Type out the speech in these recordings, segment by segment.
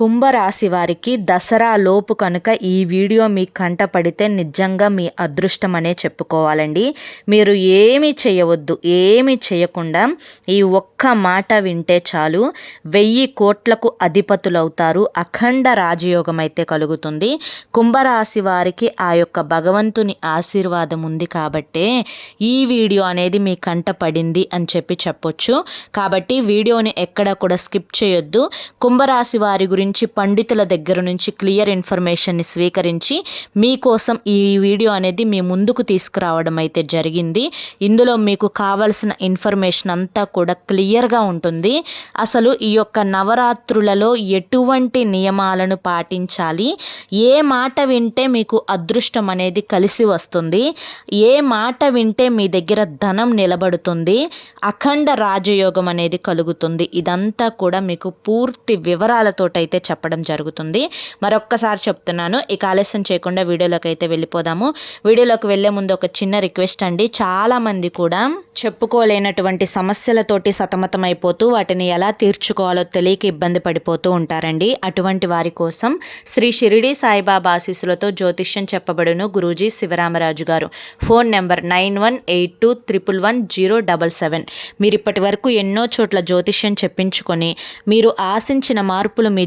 కుంభరాశి వారికి దసరా లోపు కనుక ఈ వీడియో మీ కంట పడితే నిజంగా మీ అదృష్టం అనే చెప్పుకోవాలండి. మీరు ఏమి చేయవద్దు ఏమి చేయకుండా ఈ ఒక్క మాట వింటే చాలు. వెయ్యి కోట్లకు అధిపతులవుతారు. అఖండ రాజయోగం అయితే కలుగుతుంది. కుంభరాశి వారికి ఆ యొక్క భగవంతుని ఆశీర్వాదం ఉంది కాబట్టే ఈ వీడియో అనేది మీ కంట పడింది అని చెప్పి చెప్పొచ్చు. కాబట్టి వీడియోని ఎక్కడ కూడా స్కిప్ చేయొద్దు. కుంభరాశి వారి గురించి పండితుల దగ్గర నుంచి క్లియర్ ఇన్ఫర్మేషన్ని స్వీకరించి మీకోసం ఈ వీడియో అనేది మీ ముందుకు తీసుకురావడం అయితే జరిగింది. ఇందులో మీకు కావలసిన ఇన్ఫర్మేషన్ అంతా కూడా క్లియర్గా ఉంటుంది. అసలు ఈ యొక్క నవరాత్రులలో ఎటువంటి నియమాలను పాటించాలి? ఏ మాట వింటే మీకు అదృష్టం అనేది కలిసి వస్తుంది? ఏ మాట వింటే మీ దగ్గర ధనం నిలబడుతుంది? అఖండ రాజయోగం అనేది కలుగుతుంది. ఇదంతా కూడా మీకు పూర్తి వివరాలతోటైతే అయితే చెప్పడం జరుగుతుంది. మరొక్కసారి చెప్తున్నాను ఇక ఆలస్యం చేయకుండా వీడియోలోకి అయితే వెళ్ళిపోదాము. వీడియోలోకి వెళ్ళే ముందు ఒక చిన్న రిక్వెస్ట్ అండి. చాలామంది కూడా చెప్పుకోలేనటువంటి సమస్యలతోటి సతమతమైపోతూ వాటిని ఎలా తీర్చుకోవాలో తెలియక ఇబ్బంది పడిపోతూ ఉంటారండి. అటువంటి వారి కోసం శ్రీ షిరిడి సాయిబాబా ఆశీస్సులతో జ్యోతిష్యం చెప్పబడును గురూజీ శివరామరాజు గారు. Phone number nine one eight two triple one zero double seven. మీరు ఇప్పటి వరకు ఎన్నో చోట్ల జ్యోతిష్యం చెప్పించుకొని మీరు ఆశించిన మార్పులు మీ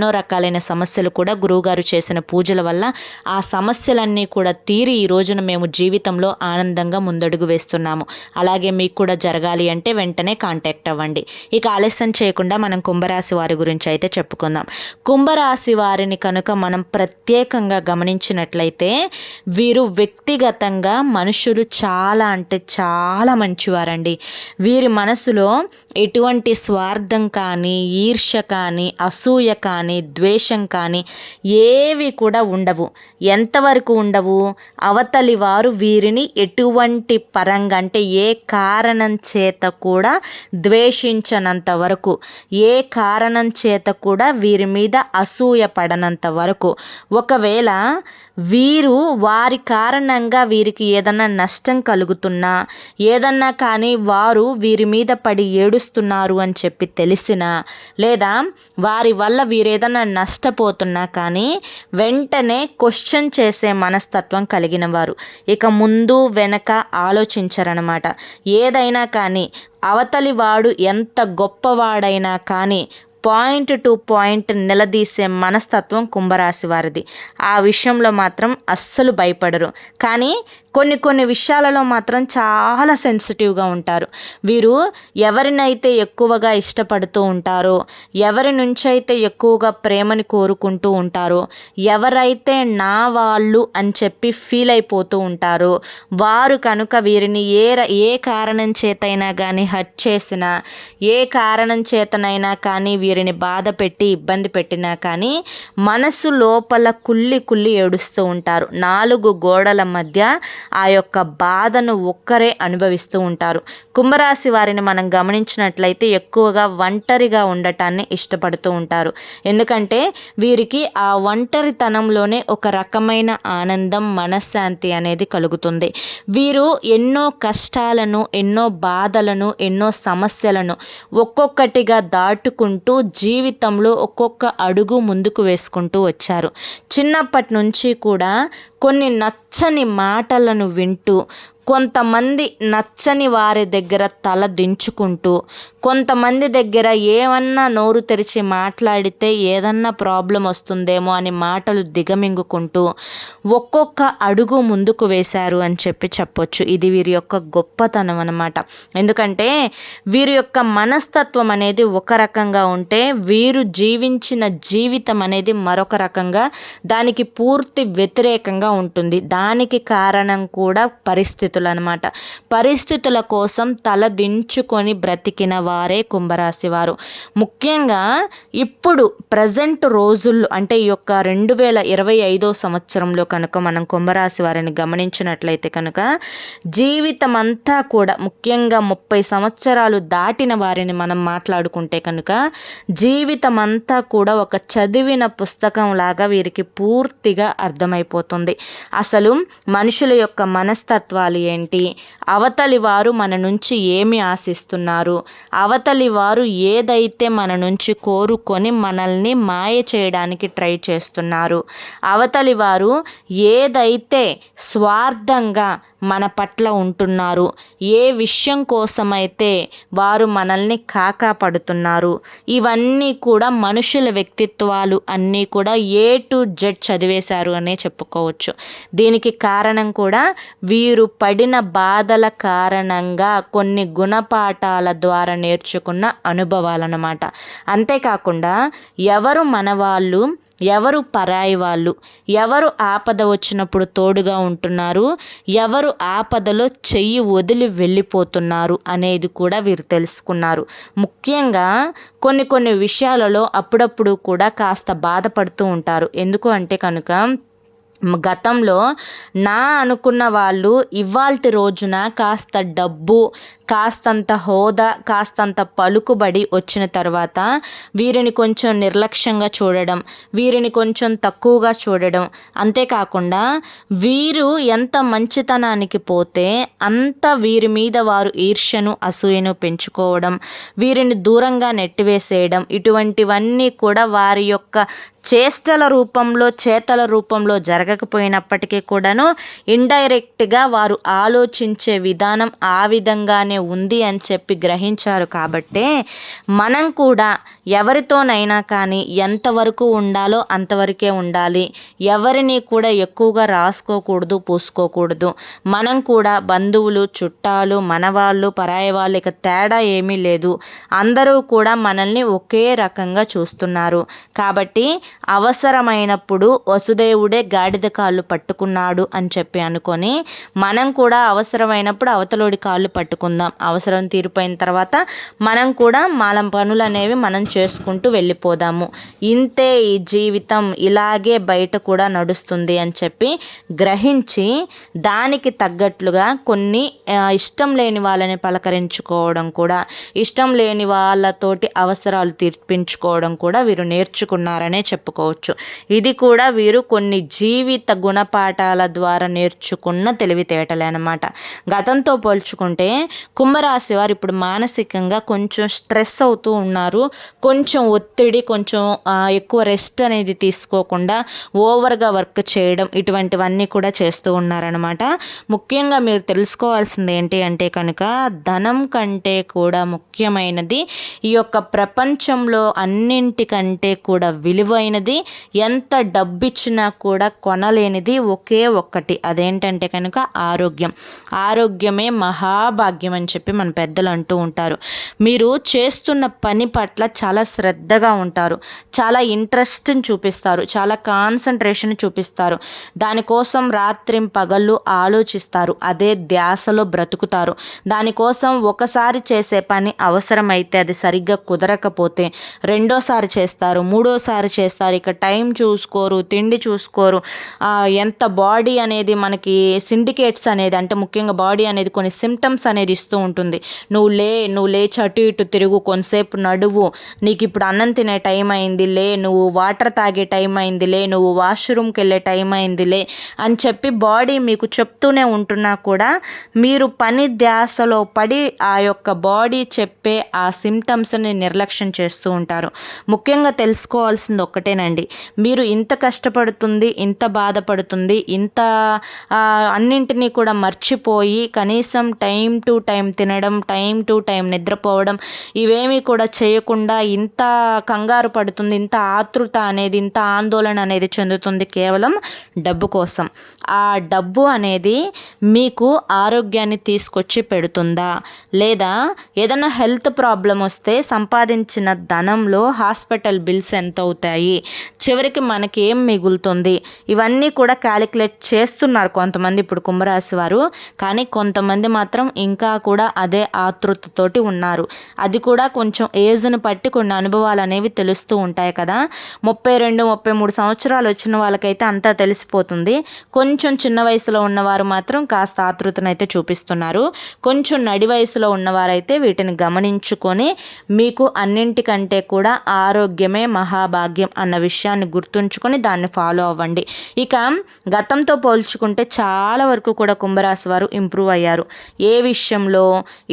ఎన్నో రకాలైన సమస్యలు కూడా గురువుగారు చేసిన పూజల వల్ల ఆ సమస్యలన్నీ కూడా తీరి ఈ రోజున మేము జీవితంలో ఆనందంగా ముందడుగు వేస్తున్నాము. అలాగే మీకు కూడా జరగాలి అంటే వెంటనే కాంటాక్ట్ అవ్వండి. ఇక ఆలస్యం చేయకుండా మనం కుంభరాశి వారి గురించి అయితే చెప్పుకుందాం. కుంభరాశి వారిని కనుక మనం ప్రత్యేకంగా గమనించినట్లయితే వీరు వ్యక్తిగతంగా మనుషులు చాలా అంటే చాలా మంచివారండి. వీరి మనసులో ఎటువంటి స్వార్థం కానీ ఈర్ష్య కానీ అసూయ కానీ ద్వేషం కానీ ఏవి కూడా ఉండవు. ఎంతవరకు ఉండవు? అవతలి వారు వీరిని ఎటువంటి పరంగా అంటే ఏ కారణం చేత కూడా ద్వేషించనంత వరకు ఏ కారణం చేత కూడా వీరి మీద అసూయ పడనంత వరకు. ఒకవేళ వీరు వారి కారణంగా వీరికి ఏదన్నా నష్టం కలుగుతున్నా ఏదన్నా కానీ వారు వీరి మీద పడి ఏడుస్తున్నారు అని చెప్పి తెలిసినా లేదా వారి వల్ల వీరే ఏదైనా నష్టపోతున్నా కానీ వెంటనే క్వశ్చన్ చేసే మనస్తత్వం కలిగిన వారు. ఇక ముందు వెనక ఆలోచించరనమాట ఏదైనా కానీ అవతలి వాడు ఎంత గొప్పవాడైనా కానీ పాయింట్ టు పాయింట్ నిలదీసే మనస్తత్వం కుంభరాశి వారిది. ఆ విషయంలో మాత్రం అస్సలు భయపడరు. కానీ కొన్ని కొన్ని విషయాలలో మాత్రం చాలా సెన్సిటివ్గా ఉంటారు. వీరు ఎవరినైతే ఎక్కువగా ఇష్టపడుతూ ఉంటారో ఎవరి నుంచి అయితే ఎక్కువగా ప్రేమని కోరుకుంటూ ఉంటారో ఎవరైతే నా వాళ్ళు అని చెప్పి ఫీల్ అయిపోతూ ఉంటారో వారు కనుక వీరిని ఏ ఏ కారణం చేతైనా కానీ హర్ట్ చేసినా ఏ కారణం చేతనైనా కానీ వీరిని బాధ పెట్టి ఇబ్బంది పెట్టినా కానీ మనసు లోపల కుళ్ళి కుళ్ళి ఏడుస్తూ ఉంటారు. నాలుగు గోడల మధ్య ఆ యొక్క బాధను ఒక్కరే అనుభవిస్తూ ఉంటారు. కుంభరాశి వారిని మనం గమనించినట్లయితే ఎక్కువగా ఒంటరిగా ఉండటాన్ని ఇష్టపడుతూ ఉంటారు. ఎందుకంటే వీరికి ఆ ఒంటరితనంలోనే ఒక రకమైన ఆనందం మనశ్శాంతి అనేది కలుగుతుంది. వీరు ఎన్నో కష్టాలను ఎన్నో బాధలను ఎన్నో సమస్యలను ఒక్కొక్కటిగా దాటుకుంటూ జీవితంలో ఒక్కొక్క అడుగు ముందుకు వేసుకుంటూ వచ్చారు. చిన్నప్పటి నుంచి కూడా కొన్ని నచ్చని మాటలను వింటూ కొంతమంది నచ్చని వారి దగ్గర తల దించుకుంటూ కొంతమంది దగ్గర ఏమన్నా నోరు తెరిచి మాట్లాడితే ఏదన్నా ప్రాబ్లం వస్తుందేమో అని మాటలు దిగమింగుకుంటూ ఒక్కొక్క అడుగు ముందుకు వేశారు అని చెప్పి చెప్పొచ్చు. ఇది వీరి యొక్క గొప్పతనం అనమాట ఎందుకంటే వీరి యొక్క మనస్తత్వం అనేది ఒక రకంగా ఉంటే వీరు జీవించిన జీవితం అనేది మరొక రకంగా దానికి పూర్తి వ్యతిరేకంగా ఉంటుంది. దానికి కారణం కూడా పరిస్థితి పరిస్థితులు అనమాట పరిస్థితుల కోసం తల దించుకొని బ్రతికిన వారే కుంభరాశి వారు ముఖ్యంగా ఇప్పుడు ప్రజెంట్ రోజుల్లో అంటే ఈ యొక్క రెండు వేల ఇరవై ఐదో సంవత్సరంలో కనుక మనం కుంభరాశి వారిని గమనించినట్లయితే కనుక జీవితం అంతా కూడా ముఖ్యంగా ముప్పై సంవత్సరాలు దాటిన వారిని మనం మాట్లాడుకుంటే కనుక జీవితం అంతా కూడా ఒక చదివిన పుస్తకం లాగా వీరికి పూర్తిగా అర్థమైపోతుంది. అసలు మనుషుల యొక్క మనస్తత్వాలు ఏంటి? అవతలి వారు మన నుంచి ఏమి ఆశిస్తున్నారు? అవతలి వారు ఏదైతే మన నుంచి కోరుకొని మనల్ని మాయ చేయడానికి ట్రై చేస్తున్నారు అవతలి వారు ఏదైతే స్వార్థంగా మన పట్ల ఉంటున్నారు ఏ విషయం కోసమైతే వారు మనల్ని కాకా పడుతున్నారు ఇవన్నీ కూడా మనుషుల వ్యక్తిత్వాలు అన్నీ కూడా ఏ టు జెడ్ చదివేశారు అనే చెప్పుకోవచ్చు. దీనికి కారణం కూడా వీరు పడిన బాధల కారణంగా కొన్ని గుణపాఠాల ద్వారా నేర్చుకున్న అనుభవాలన్నమాట. అంతేకాకుండా ఎవరు మన వాళ్ళు ఎవరు పరాయి వాళ్ళు ఎవరు ఆపద వచ్చినప్పుడు తోడుగా ఉంటున్నారు ఎవరు ఆపదలో చెయ్యి వదిలి వెళ్ళిపోతున్నారు అనేది కూడా వీరు తెలుసుకున్నారు. ముఖ్యంగా కొన్ని కొన్ని విషయాలలో అప్పుడప్పుడు కూడా కాస్త బాధపడుతూ ఉంటారు. ఎందుకు అంటే కనుక గతంలో నా అనుకున్న వాళ్ళు ఇవాల్టి రోజున కాస్త డబ్బు కాస్తంత హోదా కాస్తంత పలుకుబడి వచ్చిన తర్వాత వీరిని కొంచెం నిర్లక్ష్యంగా చూడడం వీరిని కొంచెం తక్కువగా చూడడం. అంతేకాకుండా వీరు ఎంత మంచితనానికి పోతే అంత వీరి మీద వారు ఈర్ష్యను అసూయను పెంచుకోవడం వీరిని దూరంగా నెట్టివేసేయడం ఇటువంటివన్నీ కూడా వారి యొక్క చేష్టల రూపంలో చేతల రూపంలో జరగకపోయినప్పటికీ కూడాను ఇండైరెక్ట్గా వారు ఆలోచించే విధానం ఆ విధంగానే ఉంది అని చెప్పి గ్రహించారు కాబట్టే మనం కూడా ఎవరితోనైనా కానీ ఎంతవరకు ఉండాలో అంతవరకే ఉండాలి. ఎవరిని కూడా ఎక్కువగా రాసుకోకూడదు పూసుకోకూడదు. మనం కూడా బంధువులు చుట్టాలు మనవాళ్ళు పరాయి వాళ్ళు ఇక తేడా ఏమీ లేదు. అందరూ కూడా మనల్ని ఒకే రకంగా చూస్తున్నారు. కాబట్టి అవసరమైనప్పుడు వసుదేవుడే గాడిద కాళ్ళు పట్టుకున్నాడు అని చెప్పి అనుకొని మనం కూడా అవసరమైనప్పుడు అవతలోడి కాళ్ళు పట్టుకుందాం. అవసరం తీరిపోయిన తర్వాత మనం కూడా మన పనులు అనేవి మనం చేసుకుంటూ వెళ్ళిపోదాము. ఇంతే ఈ జీవితం ఇలాగే బయట కూడా నడుస్తుంది అని చెప్పి గ్రహించి దానికి తగ్గట్లుగా కొన్ని ఇష్టం లేని వాళ్ళని పలకరించుకోవడం కూడా ఇష్టం లేని వాళ్ళతోటి అవసరాలు తీర్పించుకోవడం కూడా వీరు నేర్చుకున్నారనే చెప్పుకోవచ్చు. ఇది కూడా వీరు కొన్ని జీవిత గుణపాఠాల ద్వారా నేర్చుకున్న తెలివితేటలే అనమాట గతంతో పోల్చుకుంటే కుంభరాశి వారు ఇప్పుడు మానసికంగా కొంచెం స్ట్రెస్ అవుతూ ఉన్నారు. కొంచెం ఒత్తిడి కొంచెం ఎక్కువ రెస్ట్ అనేది తీసుకోకుండా ఓవర్గా వర్క్ చేయడం ఇటువంటివన్నీ కూడా చేస్తూ ఉన్నారనమాట ముఖ్యంగా మీరు తెలుసుకోవాల్సింది ఏంటి అంటే కనుక ధనం కంటే కూడా ముఖ్యమైనది ఈ యొక్క ప్రపంచంలో అన్నింటికంటే కూడా విలువైన విలువైనది ఎంత డబ్బిచ్చినా కూడా కొనలేనిది ఒకే ఒక్కటి. అదేంటంటే కనుక ఆరోగ్యం. ఆరోగ్యమే మహాభాగ్యం అని చెప్పి మన పెద్దలు అంటూ ఉంటారు. మీరు చేస్తున్న పని పట్ల చాలా శ్రద్ధగా ఉంటారు. చాలా ఇంట్రెస్ట్ని చూపిస్తారు. చాలా కాన్సన్ట్రేషన్ చూపిస్తారు. దానికోసం రాత్రి పగళ్ళు ఆలోచిస్తారు. అదే ధ్యాసలో బ్రతుకుతారు. దానికోసం ఒకసారి చేసే పని అవసరమైతే అది సరిగ్గా కుదరకపోతే రెండోసారి చేస్తారు. మూడోసారి చేస్తారు. ఇక టైం చూసుకోరు తిండి చూసుకోరు. ఎంత బాడీ అనేది మనకి సిండికేట్స్ అనేది అంటే ముఖ్యంగా బాడీ అనేది కొన్ని సిమ్టమ్స్ అనేది ఇస్తూ ఉంటుంది. నువ్వు లే నువ్వు లేచి అటు ఇటు తిరుగు కొంతసేపు నడువు. నీకు ఇప్పుడు అన్నం తినే టైం అయింది లే. నువ్వు వాటర్ తాగే టైం అయింది లే. నువ్వు వాష్రూమ్కి వెళ్ళే టైం అయింది లే. అని చెప్పి బాడీ మీకు చెప్తూనే ఉంటున్నా కూడా మీరు పని ధ్యాసలో పడి ఆ యొక్క బాడీ చెప్పే ఆ సిమ్టమ్స్ని నిర్లక్ష్యం చేస్తూ ఉంటారు. ముఖ్యంగా తెలుసుకోవాల్సింది అంతేనండి మీరు ఇంత కష్టపడుతుంది ఇంత బాధపడుతుంది ఇంత అన్నింటినీ కూడా మర్చిపోయి కనీసం టైం టు టైం తినడం టైం టు టైం నిద్రపోవడం ఇవేమీ కూడా చేయకుండా ఇంత కంగారు పడుతుంది ఇంత ఆతృత అనేది ఇంత ఆందోళన అనేది చెందుతుంది కేవలం డబ్బు కోసం. ఆ డబ్బు అనేది మీకు ఆరోగ్యాన్ని తీసుకొచ్చి పెడుతుందా? లేదా ఏదైనా హెల్త్ ప్రాబ్లం వస్తే సంపాదించిన ధనంలో హాస్పిటల్ బిల్స్ ఎంత అవుతాయి చివరికి మనకి ఏం మిగులుతుంది? ఇవన్నీ కూడా క్యాలిక్యులేట్ చేస్తున్నారు కొంతమంది ఇప్పుడు కుంభరాశి వారు. కానీ కొంతమంది మాత్రం ఇంకా కూడా అదే ఆతృతతోటి ఉన్నారు. అది కూడా కొంచెం ఏజ్ని బట్టి కొన్ని అనుభవాలు అనేవి తెలుస్తూ ఉంటాయి కదా. ముప్పై రెండు ముప్పై మూడు సంవత్సరాలు వచ్చిన వాళ్ళకైతే అంతా తెలిసిపోతుంది. కొంచెం చిన్న వయసులో ఉన్నవారు మాత్రం కాస్త ఆతృతనైతే చూపిస్తున్నారు. కొంచెం నడి వయసులో ఉన్నవారైతే వీటిని గమనించుకొని మీకు అన్నింటికంటే కూడా ఆరోగ్యమే మహాభాగ్యం అన్న విషయాన్ని గుర్తుంచుకొని దాన్ని ఫాలో అవ్వండి. ఇక గతంతో పోల్చుకుంటే చాలా వరకు కూడా కుంభరాశి వారు ఇంప్రూవ్ అయ్యారు. ఏ విషయంలో?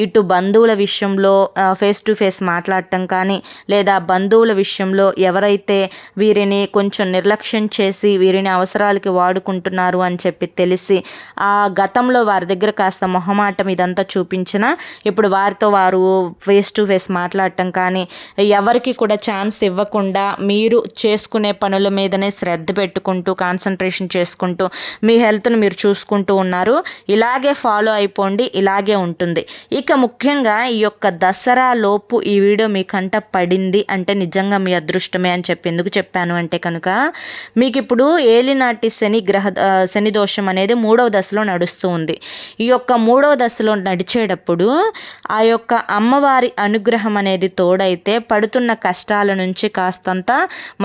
ఇటు బంధువుల విషయంలో ఫేస్ టు ఫేస్ మాట్లాడటం కానీ లేదా బంధువుల విషయంలో ఎవరైతే వీరిని కొంచెం నిర్లక్ష్యం చేసి వీరిని అవసరాలకి వాడుకుంటున్నారు అని చెప్పి తెలిసి ఆ గతంలో వారి దగ్గర కాస్త మొహమాటం ఇదంతా చూపించిన ఇప్పుడు వారితో వారు ఫేస్ టు ఫేస్ మాట్లాడటం కానీ ఎవరికి కూడా ఛాన్స్ ఇవ్వకుండా మీరు చేసుకునే పనుల మీదనే శ్రద్ధ పెట్టుకుంటూ కాన్సన్ట్రేషన్ చేసుకుంటూ మీ హెల్త్ను మీరు చూసుకుంటూ ఉన్నారు. ఇలాగే ఫాలో అయిపోండి ఇలాగే ఉంటుంది. ఇక ముఖ్యంగా ఈ యొక్క దసరా లోపు ఈ వీడియో మీ కంట పడింది అంటే నిజంగా మీ అదృష్టమే అని చెప్పి ఎందుకు చెప్పాను అంటే కనుక మీకు ఇప్పుడు ఏలినాటి శని గ్రహ శని దోషం అనేది మూడవ దశలో నడుస్తూ ఉంది. ఈ యొక్క మూడవ దశలో నడిచేటప్పుడు ఆ యొక్క అమ్మవారి అనుగ్రహం అనేది తోడైతే పడుతున్న కష్టాల నుంచి కాస్తంత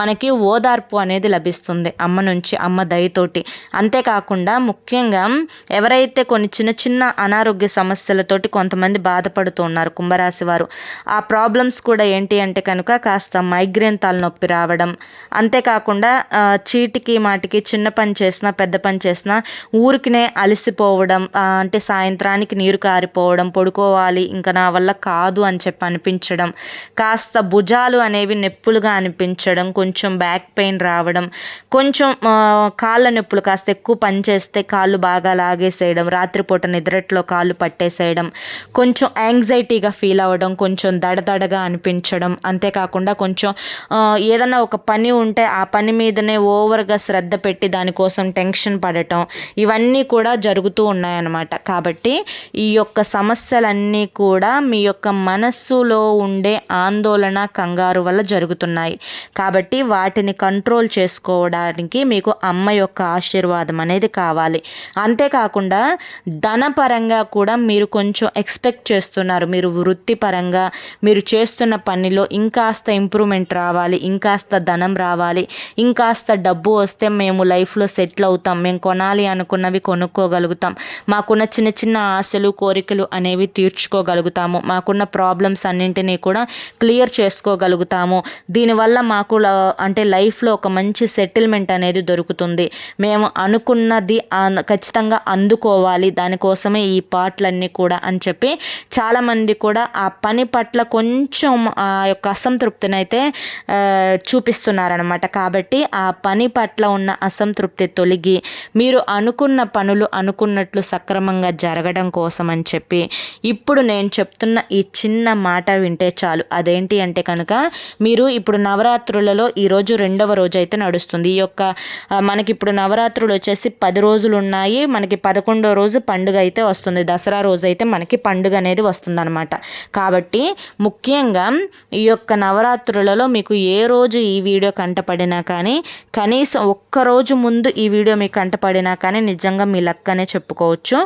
మనకి ఓదార్పు అనేది లభిస్తుంది అమ్మ నుంచి అమ్మ దయతోటి. అంతేకాకుండా ముఖ్యంగా ఎవరైతే కొన్ని చిన్న చిన్న అనారోగ్య సమస్యలతోటి కొంతమంది బాధపడుతూ ఉన్నారు కుంభరాశి వారు ఆ ప్రాబ్లమ్స్ కూడా ఏంటి అంటే కనుక కాస్త మైగ్రేన్ తలనొప్పి రావడం. అంతేకాకుండా చీటికి మాటికి చిన్న పని చేసినా పెద్ద పని చేసినా ఊరికినే అలసిపోవడం అంటే సాయంత్రానికి నీరు కారిపోవడం పడుకోవాలి ఇంకా నా వల్ల కాదు అని చెప్పి అనిపించడం. కాస్త భుజాలు అనేవి నొప్పులుగా అనిపించడం కొంచెం కొంచెం బ్యాక్ పెయిన్ రావడం కొంచెం కాళ్ళ నొప్పులు కాస్త ఎక్కువ పని చేస్తే కాళ్ళు బాగా లాగేసేయడం రాత్రిపూట నిద్రట్లో కాళ్ళు పట్టేసేయడం కొంచెం యాంగ్జైటీగా ఫీల్ అవ్వడం కొంచెం దడదడగా అనిపించడం అంతేకాకుండా కొంచెం ఏదన్నా ఒక పని ఉంటే ఆ పని మీదనే ఓవర్గా శ్రద్ధ పెట్టి దానికోసం టెన్షన్ పడటం ఇవన్నీ కూడా జరుగుతూ ఉన్నాయన్నమాట. కాబట్టి ఈ యొక్క సమస్యలన్నీ కూడా మీ యొక్క మనస్సులో ఉండే ఆందోళన కంగారు వల్ల జరుగుతున్నాయి. కాబట్టి వాటిని కంట్రోల్ చేసుకోవడానికి మీకు అమ్మ యొక్క ఆశీర్వాదం అనేది కావాలి. అంతేకాకుండా ధనపరంగా కూడా మీరు కొంచెం ఎక్స్పెక్ట్ చేస్తున్నారు. మీరు వృత్తిపరంగా మీరు చేస్తున్న పనిలో ఇంకాస్త ఇంప్రూవ్మెంట్ రావాలి ఇంకాస్త ధనం రావాలి ఇంకాస్త డబ్బు వస్తే మేము లైఫ్లో సెటిల్ అవుతాం. మేము కొనాలి అనుకున్నవి కొనుక్కోగలుగుతాం. మాకున్న చిన్న చిన్న ఆశలు కోరికలు అనేవి తీర్చుకోగలుగుతాము. మాకున్న ప్రాబ్లమ్స్ అన్నింటినీ కూడా క్లియర్ చేసుకోగలుగుతాము. దీనివల్ల మాకు అంటే లైఫ్లో ఒక మంచి సెటిల్మెంట్ అనేది దొరుకుతుంది. మేము అనుకున్నది ఖచ్చితంగా అందుకోవాలి. దానికోసమే ఈ పాటలన్నీ కూడా అని చెప్పి చాలామంది కూడా ఆ పని పట్ల కొంచెం ఆ యొక్క అసంతృప్తిని అయితే చూపిస్తున్నారనమాట కాబట్టి ఆ పని పట్ల ఉన్న అసంతృప్తి తొలగి మీరు అనుకున్న పనులు అనుకున్నట్లు సక్రమంగా జరగడం కోసం అని చెప్పి ఇప్పుడు నేను చెప్తున్న ఈ చిన్న మాట వింటే చాలు. అదేంటి అంటే కనుక మీరు ఇప్పుడు నవరాత్రులలో ఈరోజు రెండవ రోజు అయితే నడుస్తుంది. ఈ యొక్క మనకి ఇప్పుడు నవరాత్రులు వచ్చేసి పది రోజులు ఉన్నాయి మనకి పదకొండో రోజు పండుగ అయితే వస్తుంది. దసరా రోజు అయితే మనకి పండుగ అనేది వస్తుందన్నమాట. కాబట్టి ముఖ్యంగా ఈ యొక్క నవరాత్రులలో మీకు ఏ రోజు ఈ వీడియో కంటపడినా కానీ కనీసం ఒక్కరోజు ముందు ఈ వీడియో మీకు కంటపడినా కానీ నిజంగా మీ లక్కనే చెప్పుకోవచ్చు.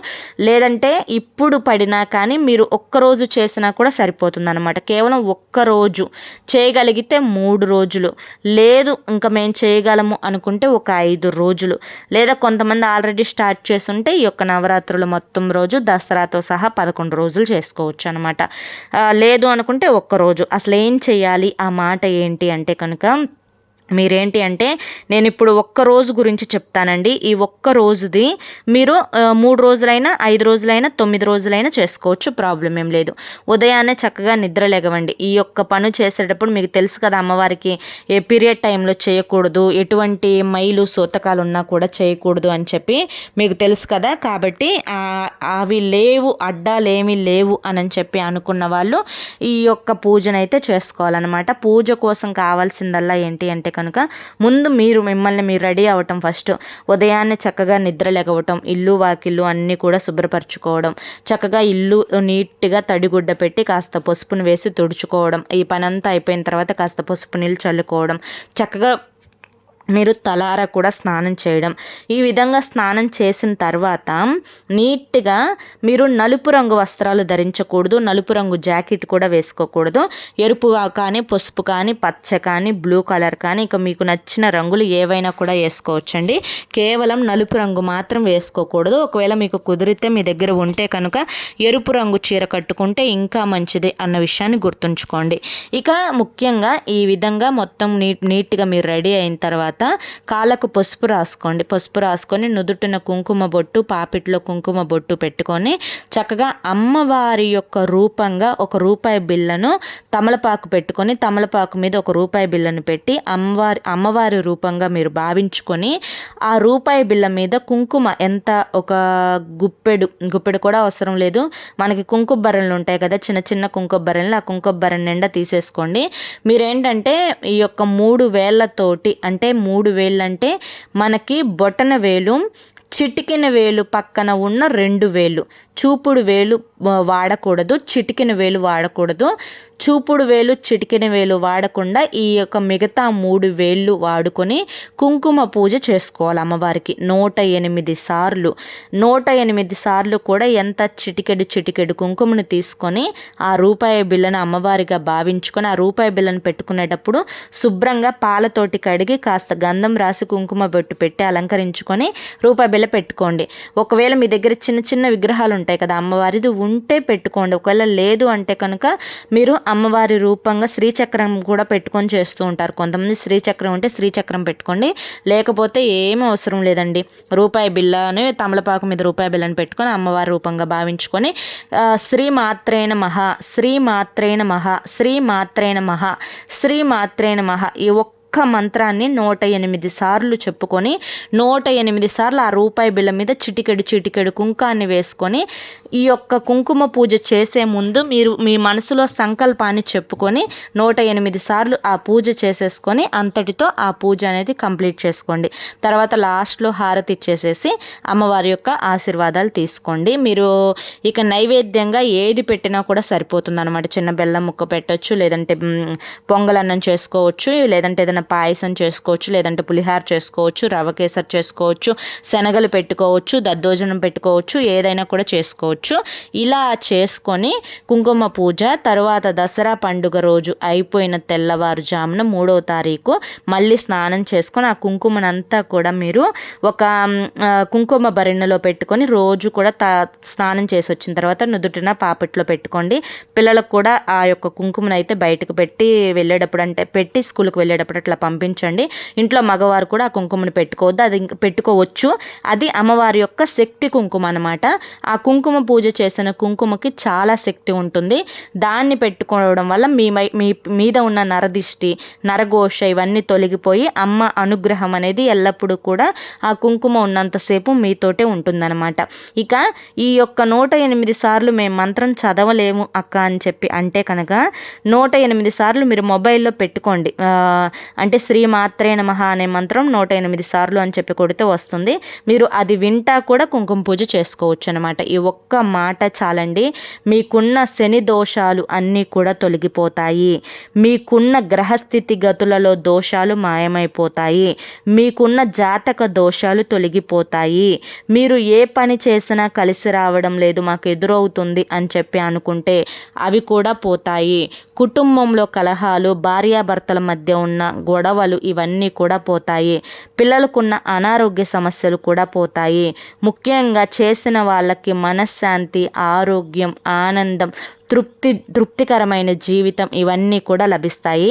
లేదంటే ఇప్పుడు పడినా కానీ మీరు ఒక్కరోజు చేసినా కూడా సరిపోతుంది అనమాట కేవలం ఒక్కరోజు చేయగలిగితే మూడు రోజులు. లేదు ఇంకా మేము చేయగలము అనుకుంటే ఒక ఐదు రోజులు. లేదా కొంతమంది ఆల్రెడీ స్టార్ట్ చేస్తుంటే ఈ యొక్క నవరాత్రులు మొత్తం రోజు దసరాతో సహా పదకొండు రోజులు చేసుకోవచ్చు అనమాట లేదు అనుకుంటే ఒక్కరోజు అసలు ఏం చేయాలి ఆ మాట ఏంటి అంటే కనుక మీరేంటి అంటే నేను ఇప్పుడు ఒక్క రోజు గురించి చెప్తానండి. ఈ ఒక్క రోజుది మీరు మూడు రోజులైనా ఐదు రోజులైనా తొమ్మిది రోజులైనా చేసుకోవచ్చు. ప్రాబ్లం ఏం లేదు. ఉదయాన్నే చక్కగా నిద్ర లేగవండి. ఈ యొక్క పని చేసేటప్పుడు మీకు తెలుసు కదా అమ్మవారికి ఏ పీరియడ్ టైంలో చేయకూడదు ఎటువంటి మైలు సూతకాలు ఉన్నా కూడా చేయకూడదు అని చెప్పి మీకు తెలుసు కదా. కాబట్టి అవి లేవు అడ్డాలేమి లేవు అని చెప్పి అనుకున్న వాళ్ళు ఈ యొక్క పూజనైతే చేసుకోవాలన్నమాట. పూజ కోసం కావాల్సిందల్లా ఏంటి అంటే కనుక ముందు మీరు మిమ్మల్ని మీరు రెడీ అవ్వటం ఫస్ట్. ఉదయాన్నే చక్కగా నిద్ర లేకపోవటం ఇల్లు వాకిల్లు అన్నీ కూడా శుభ్రపరచుకోవడం చక్కగా ఇల్లు నీట్గా తడిగుడ్డ పెట్టి కాస్త పసుపును వేసి తుడుచుకోవడం ఈ పని అంతా అయిపోయిన తర్వాత కాస్త పసుపు నీళ్ళు చల్లుకోవడం చక్కగా మీరు తలార కూడా స్నానం చేయడం. ఈ విధంగా స్నానం చేసిన తర్వాత నీట్గా మీరు నలుపు రంగు వస్త్రాలు ధరించకూడదు నలుపు రంగు జాకెట్ కూడా వేసుకోకూడదు. ఎరుపు కానీ పసుపు కానీ పచ్చ కానీ బ్లూ కలర్ కానీ ఇక మీకు నచ్చిన రంగులు ఏవైనా కూడా వేసుకోవచ్చండి. కేవలం నలుపు రంగు మాత్రం వేసుకోకూడదు. ఒకవేళ మీకు కుదిరితే మీ దగ్గర ఉంటే కనుక ఎరుపు రంగు చీర కట్టుకుంటే ఇంకా మంచిది అన్న విషయాన్ని గుర్తుంచుకోండి. ఇక ముఖ్యంగా ఈ విధంగా మొత్తం నీట్ నీట్గా మీరు రెడీ అయిన తర్వాత కాళ్ళకు పసుపు రాసుకోండి. పసుపు రాసుకొని నుదుటిన కుంకుమ బొట్టు పాపిట్లో కుంకుమ బొట్టు పెట్టుకొని చక్కగా అమ్మవారి యొక్క రూపంగా ఒక రూపాయి బిళ్ళను తమలపాకు పెట్టుకొని తమలపాకు మీద ఒక రూపాయి బిల్లను పెట్టి అమ్మవారి అమ్మవారి రూపంగా మీరు భావించుకొని ఆ రూపాయి బిల్ల మీద కుంకుమ ఎంత ఒక గుప్పెడు గుప్పెడు కూడా అవసరం లేదు. మనకి కుంకుమ బర్రెలు ఉంటాయి కదా చిన్న చిన్న కుంకుమ బర్రెలు ఆ కుంకుమ బర్రె నిండా తీసేసుకోండి. మీరేంటంటే ఈ యొక్క మూడు వేళ్ళతోటి అంటే మూడు వేళ్ళు అంటే మనకి బొటన వేలు చిటికిన వేలు పక్కన ఉన్న రెండు వేలు. చూపుడు వేలు వాడకూడదు చిటికిన వేలు వాడకూడదు. చూపుడు వేలు చిటికిన వేలు వాడకుండా ఈ యొక్క మిగతా మూడు వేళ్ళు వాడుకొని కుంకుమ పూజ చేసుకోవాలి అమ్మవారికి. నూట ఎనిమిది సార్లు నూట ఎనిమిది సార్లు కూడా ఎంత చిటికెడు చిటికెడు కుంకుమను తీసుకొని ఆ రూపాయి బిళ్ళను అమ్మవారిగా భావించుకొని ఆ రూపాయి బిళ్ళను పెట్టుకునేటప్పుడు శుభ్రంగా పాలతోటి కడిగి కాస్త గంధం రాసి కుంకుమ బొట్టు పెట్టి అలంకరించుకొని రూపాయి బిల్ల పెట్టుకోండి. ఒకవేళ మీ దగ్గర చిన్న చిన్న విగ్రహాలు ఉంటాయి కదా అమ్మవారిది ఉంటే పెట్టుకోండి. ఒకవేళ లేదు అంటే కనుక మీరు అమ్మవారి రూపంగా శ్రీచక్రం కూడా పెట్టుకొని చేస్తూ ఉంటారు. కొంతమంది శ్రీచక్రం ఉంటే శ్రీచక్రం పెట్టుకోండి. లేకపోతే ఏం అవసరం లేదండి. రూపాయి బిల్లని తమలపాకు మీద రూపాయి బిల్లని పెట్టుకొని అమ్మవారి రూపంగా భావించుకొని శ్రీ మాత్రేన మహా శ్రీ మాత్రేన మహా శ్రీ మాత్రేన మహా శ్రీ మాత్రేన మహా ఈ ఒక్క ఒక్క మంత్రాన్ని నూట ఎనిమిది సార్లు చెప్పుకొని నూట ఎనిమిది సార్లు ఆ రూపాయి బిళ్ళ మీద చిటికెడు చిటికెడు కుంకాన్ని వేసుకొని ఈ యొక్క కుంకుమ పూజ చేసే ముందు మీరు మీ మనసులో సంకల్పాన్ని చెప్పుకొని నూట ఎనిమిది సార్లు ఆ పూజ చేసేసుకొని అంతటితో ఆ పూజ అనేది కంప్లీట్ చేసుకోండి. తర్వాత లాస్ట్లో హారతి ఇచ్చేసేసి అమ్మవారి యొక్క ఆశీర్వాదాలు తీసుకోండి. మీరు ఇక నైవేద్యంగా ఏది పెట్టినా కూడా సరిపోతుంది అనమాట చిన్న బెల్లం ముక్క పెట్టచ్చు లేదంటే పొంగలన్నం చేసుకోవచ్చు లేదంటే ఏదైనా పాయసం చేసుకోవచ్చు లేదంటే పులిహార చేసుకోవచ్చు రవ కేసరి చేసుకోవచ్చు శనగలు పెట్టుకోవచ్చు దద్దోజనం పెట్టుకోవచ్చు ఏదైనా కూడా చేసుకోవచ్చు. ఇలా చేసుకొని కుంకుమ పూజ తర్వాత దసరా పండుగ రోజు అయిపోయిన తెల్లవారుజామున మూడవ తారీఖు మళ్ళీ స్నానం చేసుకొని ఆ కుంకుమనంతా కూడా మీరు ఒక కుంకుమ బరిణలో పెట్టుకొని రోజు కూడా తా స్నానం చేసి వచ్చిన తర్వాత నుదుటిన పాపెట్లో పెట్టుకోండి. పిల్లలకు కూడా ఆ యొక్క కుంకుమను అయితే బయటకు పెట్టి వెళ్ళేటప్పుడు అంటే పెట్టి స్కూల్కి వెళ్ళేటప్పుడు అట్లా పంపించండి. ఇంట్లో మగవారు కూడా ఆ కుంకుమను పెట్టుకోవద్దు. అది పెట్టుకోవచ్చు. అది అమ్మవారి యొక్క శక్తి కుంకుమ అనమాట ఆ కుంకుమ పూజ చేసిన కుంకుమకి చాలా శక్తి ఉంటుంది. దాన్ని పెట్టుకోవడం వల్ల మీ మీ మీద ఉన్న నరదిష్టి నరఘోష ఇవన్నీ తొలగిపోయి అమ్మ అనుగ్రహం అనేది ఎల్లప్పుడూ కూడా ఆ కుంకుమ ఉన్నంతసేపు మీతోటే ఉంటుందన్నమాట. ఇక ఈ యొక్క నూట ఎనిమిది సార్లు మేము మంత్రం చదవలేము అక్క అని చెప్పి అంటే కనుక నూట ఎనిమిది సార్లు మీరు మొబైల్లో పెట్టుకోండి. అంటే శ్రీ మాత్రే నమ అనే మంత్రం నూట ఎనిమిది సార్లు అని చెప్పి కొడితే వస్తుంది. మీరు అది వింటా కూడా కుంకుమ పూజ చేసుకోవచ్చు అనమాట ఈ ఒక్క మాట చాలండి. మీకున్న శని దోషాలు అన్నీ కూడా తొలగిపోతాయి. మీకున్న గ్రహస్థితి గతులలో దోషాలు మాయమైపోతాయి. మీకున్న జాతక దోషాలు తొలగిపోతాయి. మీరు ఏ పని చేసినా కలిసి రావడం లేదు మాకు ఎదురవుతుంది అని చెప్పి అనుకుంటే అవి కూడా పోతాయి. కుటుంబంలో కలహాలు భార్యాభర్తల మధ్య ఉన్న గొడవలు ఇవన్నీ కూడా పోతాయి. పిల్లలకున్న అనారోగ్య సమస్యలు కూడా పోతాయి. ముఖ్యంగా చేసిన వాళ్ళకి మనశ్శాంతి ఆరోగ్యం ఆనందం తృప్తి తృప్తికరమైన జీవితం ఇవన్నీ కూడా లభిస్తాయి.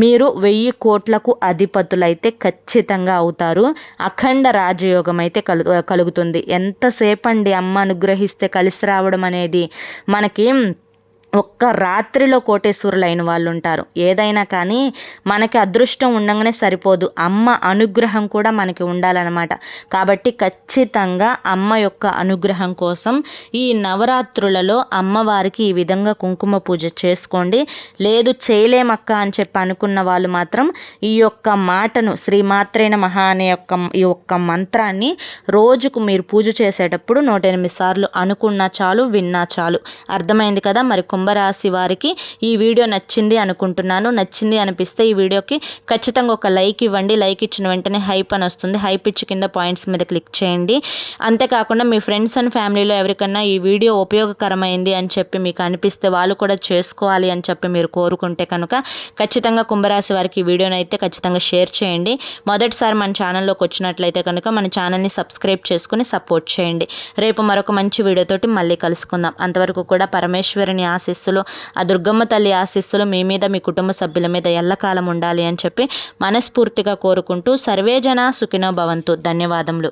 మీరు వెయ్యి కోట్లకు అధిపతులైతే ఖచ్చితంగా అవుతారు. అఖండ రాజయోగం అయితే కలు కలుగుతుంది. ఎంతసేపండి అమ్మ అనుగ్రహిస్తే కలిసి రావడం అనేది? మనకి ఒక్క రాత్రిలో కోటేశ్వరులు అయిన వాళ్ళు ఉంటారు ఏదైనా కానీ మనకి అదృష్టం ఉండగానే సరిపోదు. అమ్మ అనుగ్రహం కూడా మనకి ఉండాలన్నమాట. కాబట్టి ఖచ్చితంగా అమ్మ యొక్క అనుగ్రహం కోసం ఈ నవరాత్రులలో అమ్మవారికి ఈ విధంగా కుంకుమ పూజ చేసుకోండి. లేదు చేయలేమక్క అని చెప్పి అనుకున్న వాళ్ళు మాత్రం ఈ యొక్క మాటను శ్రీమాత్రేన మహా అనే యొక్క ఈ యొక్క మంత్రాన్ని రోజుకు మీరు పూజ చేసేటప్పుడు నూట ఎనిమిది సార్లు అనుకున్నా చాలు విన్నా చాలు. అర్థమైంది కదా మరి కుంభరాశి వారికి ఈ వీడియో నచ్చింది అనుకుంటున్నాను. నచ్చింది అనిపిస్తే ఈ వీడియోకి ఖచ్చితంగా ఒక లైక్ ఇవ్వండి. లైక్ ఇచ్చిన వెంటనే హైప్ అని వస్తుంది. హైప్ ఇచ్చి కింద పాయింట్స్ మీద క్లిక్ చేయండి. అంతేకాకుండా మీ ఫ్రెండ్స్ అండ్ ఫ్యామిలీలో ఎవరికన్నా ఈ వీడియో ఉపయోగకరమైంది అని చెప్పి మీకు అనిపిస్తే వాళ్ళు కూడా చేసుకోవాలి అని చెప్పి మీరు కోరుకుంటే కనుక ఖచ్చితంగా కుంభరాశి వారికి ఈ వీడియోని అయితే ఖచ్చితంగా షేర్ చేయండి. మొదటిసారి మన ఛానల్లోకి వచ్చినట్లయితే కనుక మన ఛానల్ని సబ్స్క్రైబ్ చేసుకుని సపోర్ట్ చేయండి. రేపు మరొక మంచి వీడియోతోటి మళ్ళీ కలుసుకుందాం. అంతవరకు కూడా పరమేశ్వరుని ఆశీస్సులు ఆ దుర్గమ్మ తల్లి ఆశీస్సులు మీ మీద మీ కుటుంబ సభ్యుల మీద ఎల్లకాలం ఉండాలి అని చెప్పి మనస్ఫూర్తిగా కోరుకుంటూ సర్వేజన సుఖినో భవంతు. ధన్యవాదములు.